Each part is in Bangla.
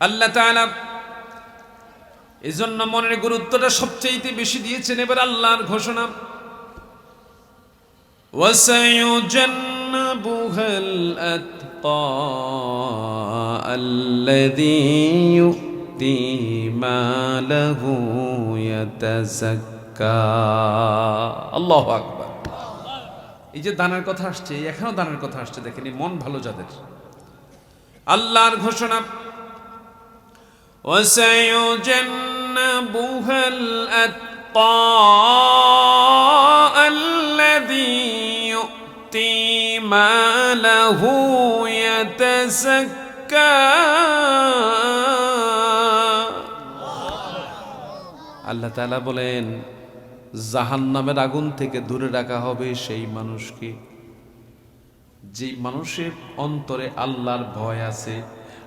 আল্লাহ তাআলা এজন্য মনের গুরুত্বটা সবচেয়ে বেশি দিয়েছেন এবার আল্লাহর ঘোষণা وسيجنبها الأتقى الذي يؤتي ماله يتزكى الله أكبر এই যে দানের কথা আসছে এখানেও দানের কথা আসছে দেখেন এই মন ভালো যাদের আল্লাহর ঘোষণা وسيجنبها الأتقى الذي يؤتي ماله يتزكى আল্লাহ তাআলা বলেন জাহান্নামের আগুন থেকে দূরে রাখা হবে সেই মানুষকে যেই মানুষের অন্তরে আল্লাহর ভয় আছে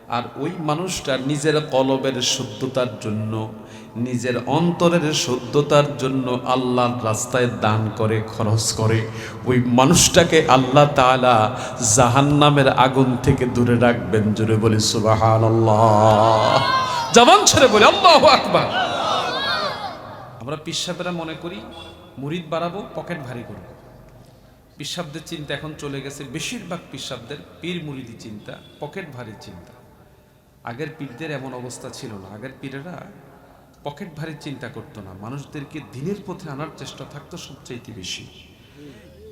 আর ওই মানুষটা নিজের কলবের শুদ্ধতার জন্য, নিজের অন্তরের শুদ্ধতার জন্য আল্লাহর রাস্তায় দান করে, খরচ করে। ওই মানুষটাকে আল্লাহ তাআলা জাহান্নামের আগুন থেকে দূরে রাখবেন, জোরে বলি সুবহানাল্লাহ। জবান ছেড়ে বলি, আল্লাহু আকবার। আমরা পিসাবেরা মনে করি মুরিদ বাড়াবো, পকেট ভারী করব। পিসাবদের চিন্তা এখন চলে গেছে, বেশিরভাগ পিসাবদের পীর মুরিদি চিন্তা, পকেট ভারী চিন্তা। আগের পীরদের এমন অবস্থা ছিল না। আগের পীরেরা পকেট ভারী চিন্তা করতো না। মানুষদেরকে দিনের পথে আনার চেষ্টা থাকতো সবচাইতে বেশি।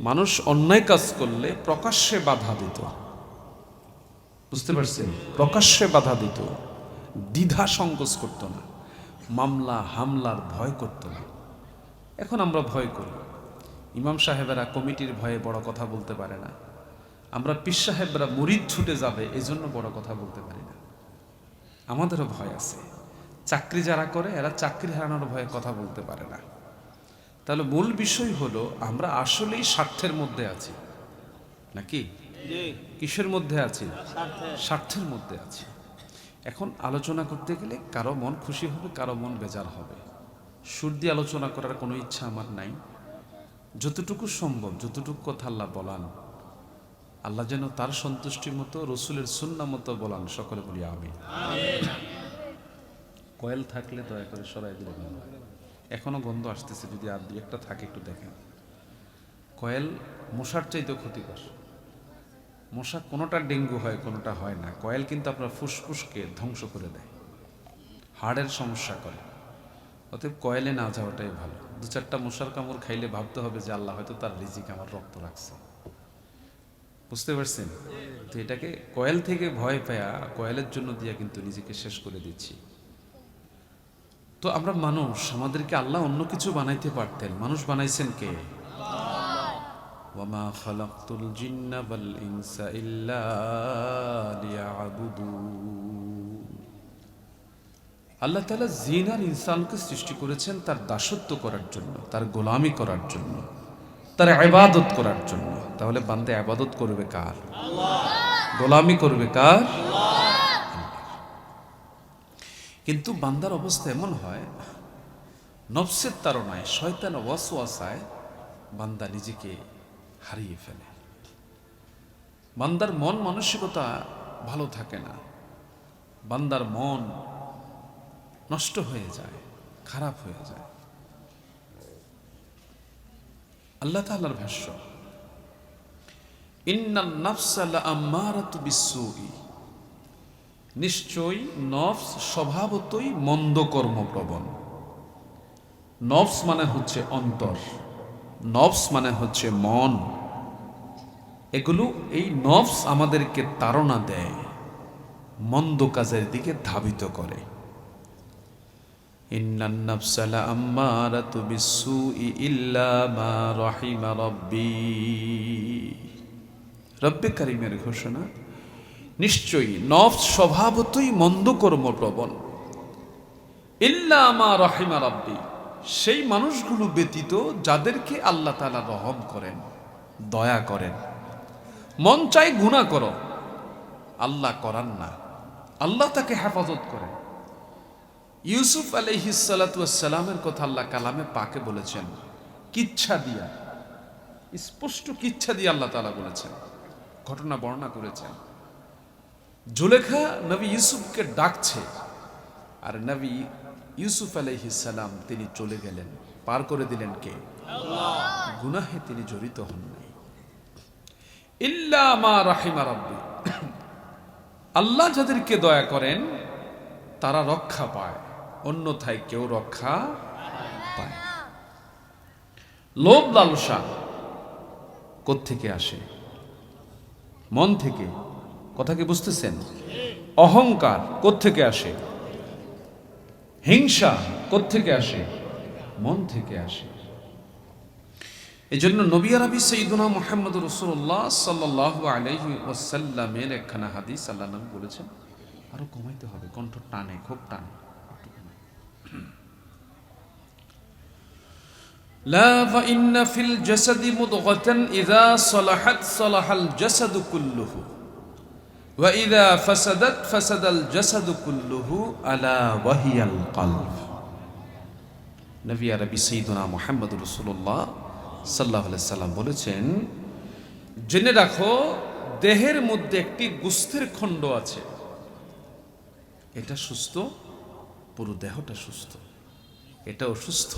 মানুষ অন্যায় কাজ করলে প্রকাশ্যে বাধা দিত। বুঝতে পারছেন? প্রকাশ্যে বাধা দিত। দ্বিধা সংকোচ করতো না। মামলা, হামলার ভয় করতো না। এখন আমরা ভয় করি। ইমাম সাহেবেরা কমিটির ভয়ে বড় কথা বলতে পারে না। আমরা পীর সাহেবরা মুরিদ ছুটে যাবে এই জন্য বড় কথা বলতে পারি না। আমাদেরও ভয় আছে। চাকরি যারা করে এরা চাকরি হারানোর ভয়ে কথা বলতে পারে না। তাহলে মূল বিষয় হলো আমরা আসলেই স্বার্থের মধ্যে আছি। নাকি? কিসের মধ্যে আছি? স্বার্থের মধ্যে আছি। এখন আলোচনা করতে গেলে কারও মন খুশি হবে কারও মন বেজার হবে। সুর দিয়ে আলোচনা করার কোনো ইচ্ছা আমার নাই। যতটুকু সম্ভব যতটুকু কথা আল্লাহ বলান আল্লাহ যেন তার সন্তুষ্টির মতো, রসুলের সুন্না মতো বলান সকলে বলি আমি কয়েল থাকলে দয়া করে সরাই দিলে ভালো হয়। এখনও গন্ধ আসতেছে, যদি আর একটা থাকে একটু দেখেন। কয়েল মশার চাইতেও ক্ষতিকর। মশা কোনোটা ডেঙ্গু হয়, কোনোটা হয় না। কয়েল কিন্তু আপনার ফুসফুসকে ধ্বংস করে দেয়। হাড়ের সমস্যা করে। অতএব কয়েলে না যাওয়াটাই ভালো। দু চারটা মশার কামড় খাইলে ভাবতে হবে যে আল্লাহ হয়তো তার রিজিক আমার রক্ত রাখছে। বুঝতে পারছেন? তো এটাকে কয়েল থেকে ভয় পায়া কয়েলের জন্য দিয়া কিন্তু নিজেকে শেষ করে দিচ্ছি। তো আমরা মানুষ, আমাদেরকে আল্লাহ অন্য কিছু বানাইতে পারতেন। মানুষ বানাইছেন কে? আল্লাহ জিন আর ইনসানকে সৃষ্টি করেছেন তার দাসত্ব করার জন্য, তার গোলামি করার জন্য। তার ইবাদত করার জন্য। তাহলে বান্দে আবাদত করবে কার? গোলামি করবে কার? কিন্তু বান্দার অবস্থা এমন হয়, নফসের তারনায় শয়তান ওয়াসওয়াসায় বান্দা নিজেকে হারিয়ে ফেলে। বান্দার মন মানসিকতা ভালো থাকে না। বান্দার মন নষ্ট হয়ে যায়, খারাপ হয়ে যায়। আল্লাহ তাআলার ভাষ্য নিশ্চয়ই নফস স্বভাবতই মন্দ কর্মপ্রবণ। নফস মানে হচ্ছে অন্তর, নফস মানে হচ্ছে মন। এগুলো, এই নফস আমাদেরকে তাড়না দেয়, মন্দ কাজের দিকে ধাবিত করে। ইন্নান নাফসালা আম্মারাতু বিসসুই ইল্লা মা রাহিমা রাব্বি। রব্বে কারিমের ঘোষণা, নিশ্চয়ই নফস স্বভাবতই মন্দ কর্মপ্রবণ ইল্লা মা রাহিমা রাব্বি, সেই মানুষগুলো ব্যতীত যাদেরকে আল্লাহ তাআলা রহম করেন, দয়া করেন। মন চাই গুণা করো, আল্লাহ করান না, আল্লাহ তাকে হেফাজত করেন। ইউসুফ আলহিসালামের কথা আল্লাহ কালামে পাকে বলেছেন কিচ্ছা দিয়া স্পষ্ট কিচ্ছা দিয়ে আল্লাহ তালা বলেছেন ঘটনা বর্ণনা করেছেন। জুলেখা নবী ইউসুফকে ডাকছে আর নবী ইউসুফ আলাইহিসাল্লাম তিনি চলে গেলেন পার করে দিলেন কে? গুনাহে তিনি জড়িত হন নাই। ইল্লা মা রাহিমা রাব্বি। আল্লাহ যাদেরকে দয়া করেন তারা রক্ষা পায়। অন্যথায় কেউ রক্ষা পায়। লোভ লালসা থেকে আসে? মন থেকে। কথা কি বুঝতেছেন? অহংকার থেকে আসে? হিংসা থেকে আসে? মন থেকে আসে। এই জন্য নবী আরবি সঈদুনা মোহাম্মদ রসুল্লাহ সাল্লাহ আলহি ওসাল্লামের একখানা হাদিস আল্লাহ বলেছেন, আরও কমাইতে হবে, কণ্ঠ টানে, খুব টানে। لا فإن في الجسد مضغة إذا صلحت صلح الجسد كله وإذا فسدت فسد الجسد كله ألا وهي القلب নবী আরবি সঈদুনা মোহাম্মদ রসুল্লাহ সাল্লাহ সাল্লাম বলেছেন জেনে রাখো দেহের মধ্যে একটি গুস্তের খণ্ড আছে এটা সুস্থ পুরো দেহটা সুস্থ। এটা অসুস্থ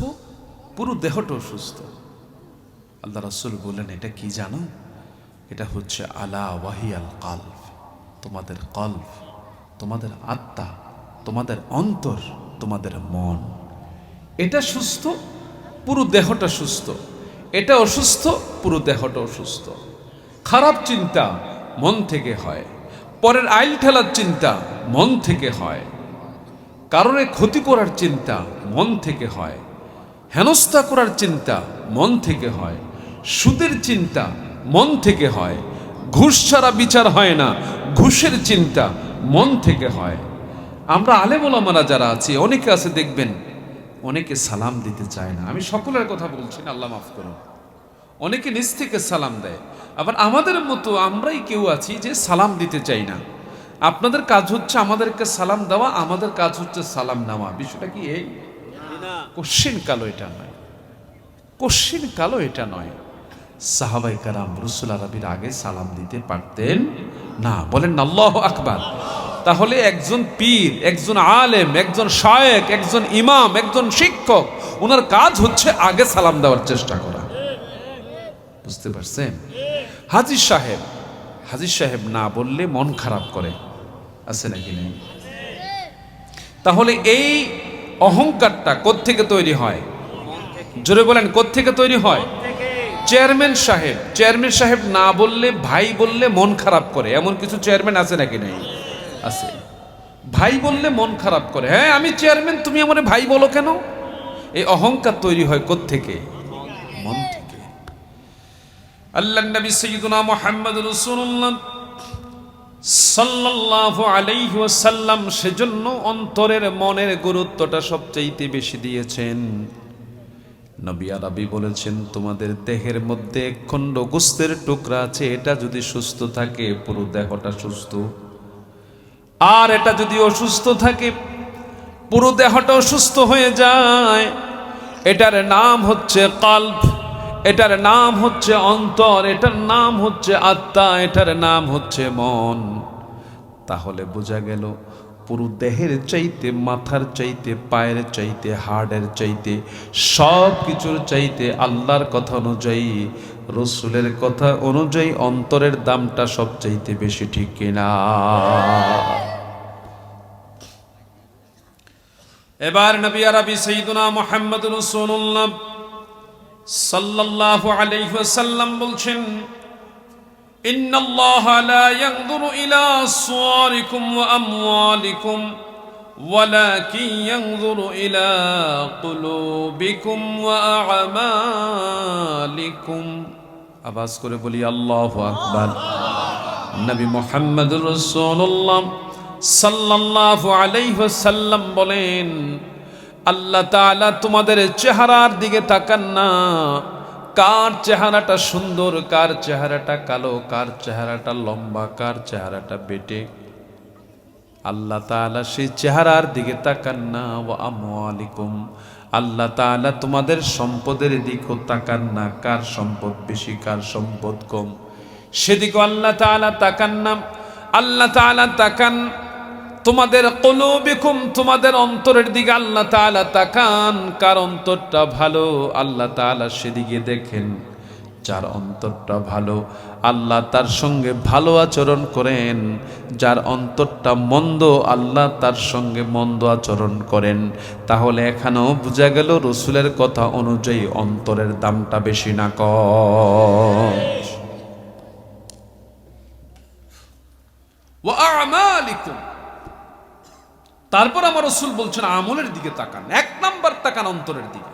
পুরো দেহটা অসুস্থ আল্লাহ রসুল বললেন, এটা কি জানো? এটা হচ্ছে আলা ওয়াহিয়াল কালফ তোমাদের কলফ তোমাদের আত্মা, তোমাদের অন্তর, তোমাদের মন। এটা সুস্থ, পুরো দেহটা সুস্থ। এটা অসুস্থ পুরো দেহটা অসুস্থ খারাপ চিন্তা মন থেকে হয়, পরের আইল ঠেলার চিন্তা মন থেকে হয়। কারণে ক্ষতি করার চিন্তা মন থেকে হয়, হেনস্থা করার চিন্তা মন থেকে হয়, সুদের চিন্তা মন থেকে হয়, ঘুষ ছাড়া বিচার হয় না, ঘুষের চিন্তা মন থেকে হয়। আমরা আলেমোলামারা যারা আছি, অনেকে আছে দেখবেন, অনেকে সালাম দিতে চায় না। আমি সকলের কথা বলছি না, আল্লাহ মাফ করুন। অনেকে নিজ থেকে সালাম দেয়। আবার আমাদের মতো আমরাই কেউ আছি যে সালাম দিতে চাই না। আপনাদের কাজ হচ্ছে আমাদেরকে সালাম দেওয়া আমাদের কাজ হচ্ছে সালাম নেওয়া। বিষয়টা কি এই? কোশ্চিন কালো এটা নয়। কোশ্চিন কালো এটা নয়। সাহাবাই কারাম রসুল আরবির আগে সালাম দিতে পারতেন না। বলেন আল্লাহ আকবার। তাহলে একজন পীর একজন আলেম একজন শায়েক একজন ইমাম একজন শিক্ষক ওনার কাজ হচ্ছে আগে সালাম দেওয়ার চেষ্টা করা। বুঝতে পারছেন? হাজির সাহেব হাজির সাহেব না বললে মন খারাপ করে। আছে নাকি নেই? তাহলে এই অহংকারটা কোত্থেকে তৈরি হয়? জোরে বলেন, কোত্থেকে তৈরি হয়? চেয়ারম্যান সাহেব। চেয়ারম্যান সাহেব না বললে, ভাই বললে মন খারাপ করে। এমন কিছু চেয়ারম্যান আছে নাকি নেই? আছে। ভাই বললে মন খারাপ করে। হ্যাঁ আমি চেয়ারম্যান, তুমি আমার ভাই বলো কেন? এই অহংকার তৈরি হয় কোত্থেকে? মন থেকে। আল্লাহ নবী সৈয়দুনা মোহাম্মদ রসুল্লাহ সাল্লাল্লাহু আলাইহি ওয়াসাল্লাম সেজন্য অন্তরের মনের গুরুত্বটা সবচাইতে বেশি দিয়েছেন। নবী আরবি বলেছেন, তোমাদের দেহের মধ্যে খণ্ড গোস্তের টুকরা আছে, এটা যদি সুস্থ থাকে, পুরো দেহটা সুস্থ। আর এটা যদি অসুস্থ থাকে, পুরো দেহটা অসুস্থ হয়ে যায়। এটার নাম হচ্ছে কাল্প এটার নাম হচ্ছে অন্তর, এটার নাম হচ্ছে আত্মা, এটার নাম হচ্ছে মন। তাহলে বোঝা গেল, পুরো দেহের চাইতে, মাথার চাইতে, পায়ের চাইতে, হাড়ের চাইতে সব কিছুর চাইতে আল্লাহর কথা অনুযায়ী, রসুলের কথা অনুযায়ী অন্তরের দামটা সব চাইতে বেশি ঠিক কিনা? এবার নবী আরবি সঈদুনা মোহাম্মদ রসুল্লাহ সাল্লাল্লাহু আলাইহি ওয়াসাল্লাম বলছেন إن الله لا ينظر إلى صوركم وأموالكم ولكن ينظر إلى قلوبكم وأعمالكم আবাস করে বলি আল্লাহ আকবার নবী মোহাম্মদ রসুল্লাহ সাল্লাল্লাহু আলাইহি ওয়াসাল্লাম বলেন আল্লাহ তাআলা তোমাদের চেহারার দিকে তাকান না। কার চেহারাটা সুন্দর, কার চেহারাটা কালো, কার চেহারাটা লম্বা, কার চেহারাটা বেটে? আল্লাহ তাআলা সেই চেহারার দিকে তাকান না। ও আমওয়ালিকুম আল্লাহ তাআলা তোমাদের সম্পদের দিকও তাকান না। কার সম্পদ বেশি, কার সম্পদ কম? সেদিকে আল্লাহ তাআলা তাকান না। আল্লাহ তাআলা তাকান তোমাদের কলুবিকুম, তোমাদের অন্তরের দিকে আল্লাহ তাআলা তাকান। কার অন্তরটা ভালো? আল্লাহ তাআলা সেদিকে দেখেন। যার অন্তরটা ভালো, আল্লাহ তার সঙ্গে ভালো আচরণ করেন। যার অন্তরটা মন্দ, আল্লাহ তার সঙ্গে মন্দ আচরণ করেন। তাহলে এখানেও বোঝা গেল রসুলের কথা অনুযায়ী অন্তরের দামটা বেশি না কম। ওয়া'আমালিকুম। তারপর আমার রসুল বলছেন, আমলের দিকে তাকান, এক নাম্বার তাকান অন্তরের দিকে।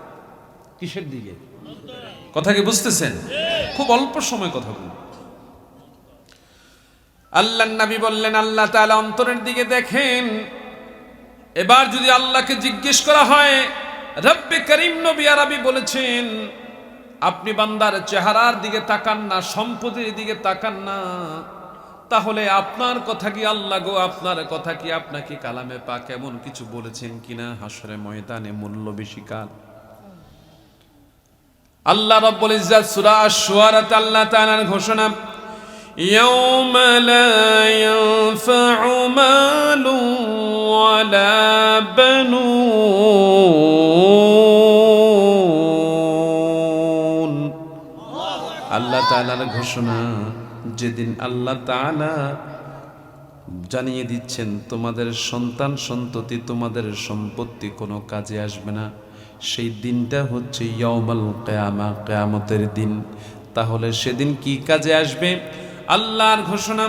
কিসের দিকে? কথা কি বুঝতেছেন? খুব অল্প সময় কথা বলুন। আল্লাহ নবী বললেন, আল্লাহ তাআলা অন্তরের দিকে দেখেন। এবার যদি আল্লাহকে জিজ্ঞেস করা হয়, রব্বে করিম নবী আরবি বলেছেন, আপনি বান্দার চেহারার দিকে তাকান না, সম্পদের দিকে তাকান না। তাহলে আপনার কথা কি আল্লাহ গো আপনার কথা কি আপনাকে কালামে পাক এমন কিছু বলেছেন কিনা হাসরে ময়দানে মূল্য বেশি কাল আল্লাহ রব্বুল ইজ্জাত সূরা আশ-শুআরাত আল্লাহ তাআলার ঘোষণা يوم لا ينفع مال ولا بنون আল্লাহ তাআলার ঘোষণা যেদিন আল্লাহ তাআলা জানিয়ে দিচ্ছেন, তোমাদের সন্তান সন্ততি, তোমাদের সম্পত্তি কোনো কাজে আসবে না। সেই দিনটা হচ্ছে ইয়মাল কেয়ামা, কেয়ামতের দিন। তাহলে সেদিন কি কাজে আসবে? আল্লাহর ঘোষণা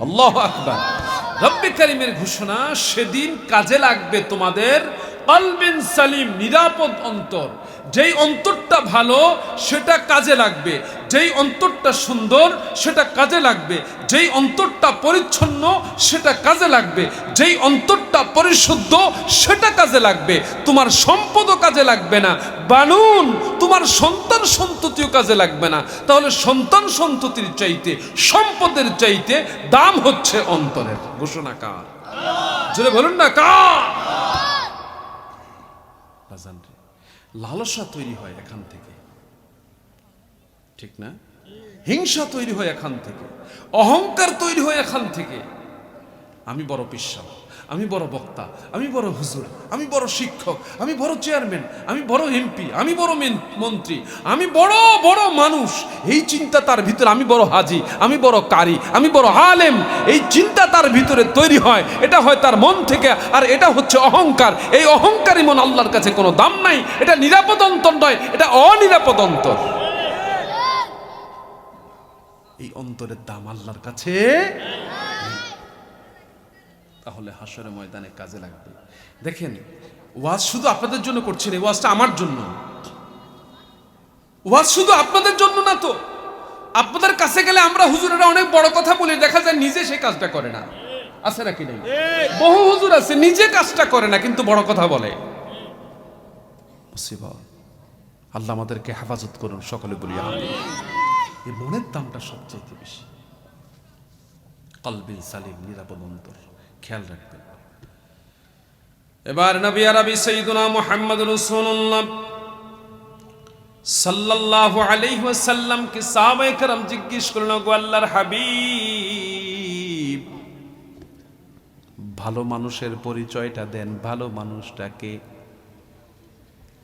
আল্লাহু আকবার। রব্বি কারিমের ঘোষণা সেদিন কাজে লাগবে তোমাদের কলবিন সালিম, নিরাপদ অন্তর। যেই অন্তরটা ভালো, সেটা কাজে লাগবে। যেই অন্তরটা সুন্দর, সেটা কাজে লাগবে। যেই অন্তরটা পরিচ্ছন্ন, সেটা কাজে লাগবে। যেই অন্তরটা পরিশুদ্ধ, সেটা কাজে লাগবে। তোমার সম্পদও কাজে লাগবে না। বানুন, তোমার সন্তান সন্ততিও কাজে লাগবে না। তাহলে সন্তান সন্ততির চাইতে, সম্পদের চাইতে দাম হচ্ছে অন্তরের। ঘোষণা কার? বলুন না, কার? লালসা তৈরি হয় এখান থেকে। ঠিক না? হিংসা তৈরি হয় এখান থেকে। অহংকার তৈরি হয় এখান থেকে। আমি বড় পিসা আমি বড় বক্তা আমি বড় হুজুর আমি বড় শিক্ষক আমি বড় চেয়ারম্যান আমি বড় এমপি আমি বড় মেন- মন্ত্রী আমি বড় বড় মানুষ এই চিন্তা তার ভিতরে আমি বড় হাজি আমি বড় কারি আমি বড় আলেম এই চিন্তা তার ভিতরে তৈরি হয় এটা হয় তার মন থেকে আর এটা হচ্ছে অহংকার এই অহংকারী মন আল্লাহর কাছে কোনো দাম নাই এটা নিরাপদ অন্তর নয় এটা অনিরাপদ অন্তর এই অন্তরের দাম আল্লাহর কাছে তাহলে হাসরে ময়দানে কাজে লাগবে। দেখেন, ওয়াজ শুধু আপনাদের জন্য করছেন এই ওয়াজটা আমার জন্য। ওয়াজ শুধু আপনাদের জন্য না তো। আপনাদের কাছে গেলে আমরা হুজুরেরা অনেক বড় কথা বলি, দেখা যায় নিজে সেই কাজটা করে না। আছে নাকি নেই? বহু হুজুর আছে, নিজে কাজটা করে না, কিন্তু বড় কথা বলে। আল্লাহ আমাদেরকে হেফাজত করুন, সকলে বলি। এই মনের দামটা সবচেয়ে বেশি। কলবিন সালিম, নিরাপদ অন্তর। খেয়াল রাখবেন এবার নবী আরবি সৈয়দুনা মুহাম্মদ রাসূলুল্লাহ সাল্লাল্লাহু আলাইহি ওয়াসাল্লামকে সাহাবায়ে کرام জিজ্ঞেস করলেন গো আল্লাহর হাবিব ভালো মানুষের পরিচয়টা দেন ভালো মানুষটাকে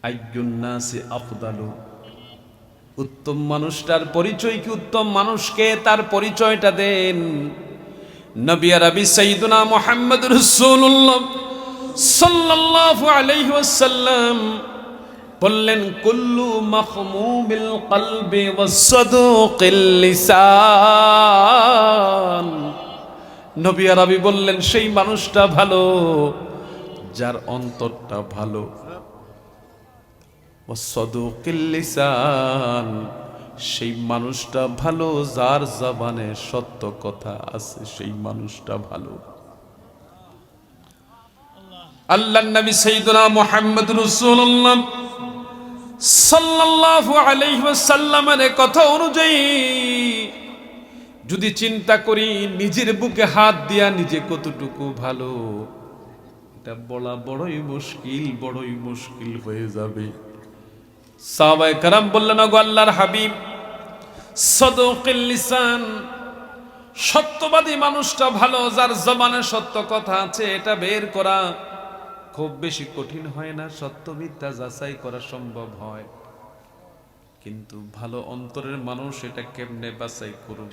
আইয়ুন্নাসি আফদালু উত্তম মানুষটার পরিচয় কি উত্তম মানুষকে তার পরিচয়টা দেন নবী আরবি সাইয়্যিদুনা মুহাম্মদ রাসূলুল্লাহ সাল্লাল্লাহু আলাইহি ওয়াসাল্লাম বললেন, কুল্লু মাখমুমিল কলবি ওয়াসসাদুকিল লিসান। নবী আরবি বললেন, সেই মানুষটা ভালো, যার অন্তরটা ভালো। ওয়াসসাদুকিল লিসান। সেই মানুষটা ভালো, যার জবানে সত্য কথা আছে, সেই মানুষটা ভালো। আল্লাহ নবী সাইয়্যিদুনা মুহাম্মদ রাসূলুল্লাহ সাল্লাল্লাহু আলাইহি ওয়াসাল্লামের কথা অনুযায়ী যদি চিন্তা করি, নিজের বুকে হাত দিয়া নিজে কতটুকু ভালো, এটা বলা বড়ই মুশকিল বড়ই মুশকিল হয়ে যাবে। সাহাবায়ে কারাম বললেন গো আল্লাহর হাবিব, সদকিল লিসান, সত্যবাদী মানুষটা ভালো, যার জবানে সত্য কথা আছে, এটা বের করা খুব বেশি কঠিন হয় না সত্য মিথ্যা যাচাই করা সম্ভব হয়। কিন্তু ভালো অন্তরের মানুষ এটা কেমনে বাছাই করব?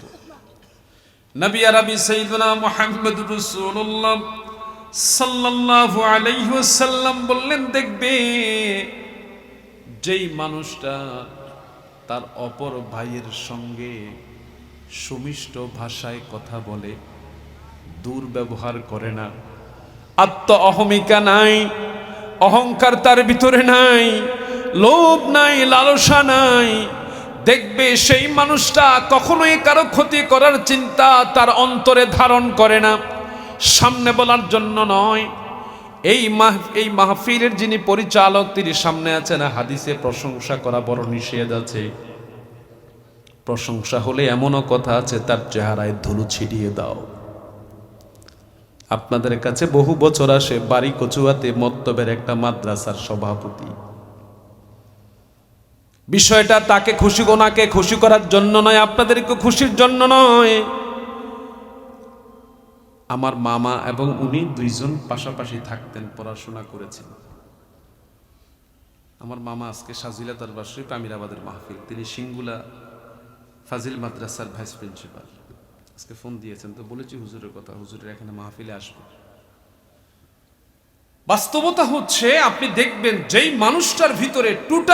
নবী আরবি সাইয়্যিদনা মুহাম্মদ রাসূলুল্লাহ সাল্লাল্লাহু আলাইহি ওয়াসাল্লাম বললেন, দেখবে যেই মানুষটা তার অপর ভাইয়ের সঙ্গে সুমিষ্ট ভাষায় কথা বলে, দুর্ব্যবহার করে না। আত্ম অহমিকা নাই, অহংকার তার ভিতরে নাই, লোভ নাই, লালসা নাই। দেখবে সেই মানুষটা কখনোই কারও ক্ষতি করার চিন্তা তার অন্তরে ধারণ করে না। সামনে বলার জন্য নয় এই মাহ, এই মাহফিলের যিনি পরিচালক, তিনি সামনে আছেন হাদিসে প্রশংসা করা বড় নিষেধ আছে। প্রশংসা হলে এমনও কথা আছে, তার চেহারায় ধুলো ছিটিয়ে দাও। আপনাদের কাছে বহু বছর আসে, বাড়ি কচুয়াতে মত্তবের একটা মাদ্রাসার সভাপতি। বিষয়টা তাকে খুশি ওনাকে খুশি করার জন্য নয়, আপনাদেরকে খুশির জন্য নয়। আমার মামা এবং উনি দুইজন পাশাপাশি থাকতেন, পড়াশোনা করেছেন। আমার মামা আজকে সাজিলা দরবার শরীফ আমিরাবাদের মাহফিল। তিনি সিঙ্গুলা ফাজিল মাদ্রাসার ভাইস প্রিন্সিপাল। আজকে ফোন দিয়েছেন, তো বলেছি হুজুরের কথা, হুজুরের এখানে মাহফিলে আসব। বাস্তবতা হচ্ছে, আপনি দেখবেন যেই মানুষটার ভিতরে টুটা